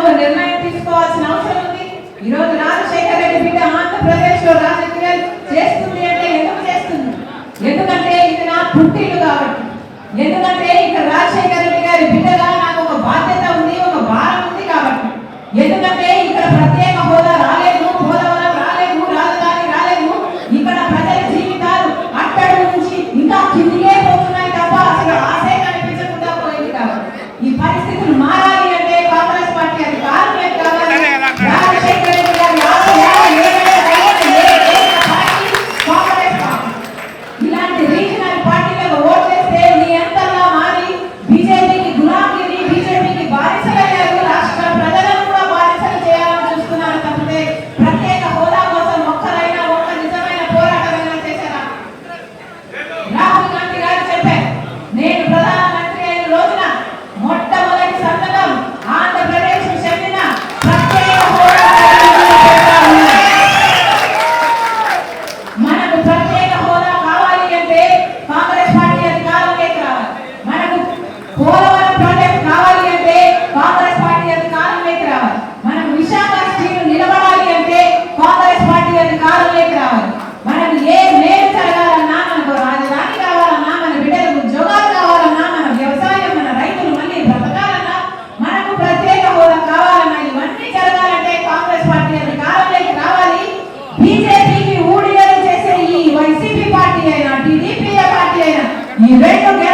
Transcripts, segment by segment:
ఒక నిర్ణయం తీసుకోవాల్సిన అవసరం ఉంది. ఈ రోజు రాజశేఖర రెడ్డి బిడ్డ ఆంధ్రప్రదేశ్లో రాజకీయాలు చేస్తుంది అంటే ఎందుకు చేస్తుంది? ఎందుకంటే ఇది నా పుట్టిల్లు కాబట్టి. ఎందుకంటే ఇక్కడ రాజశేఖర E Ninguém, ninguém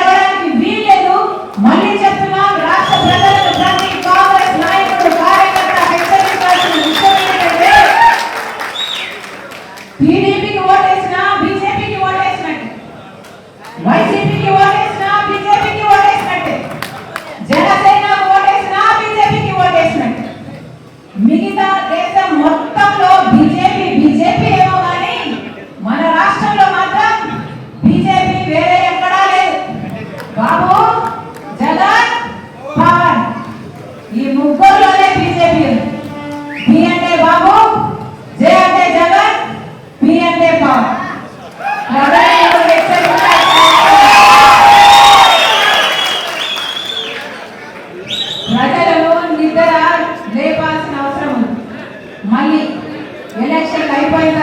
ప్రజలలో నిద్ర లేపాల్సిన అవసరం ఉంది. మళ్ళీ ఎలక్షన్ అయిపోయిన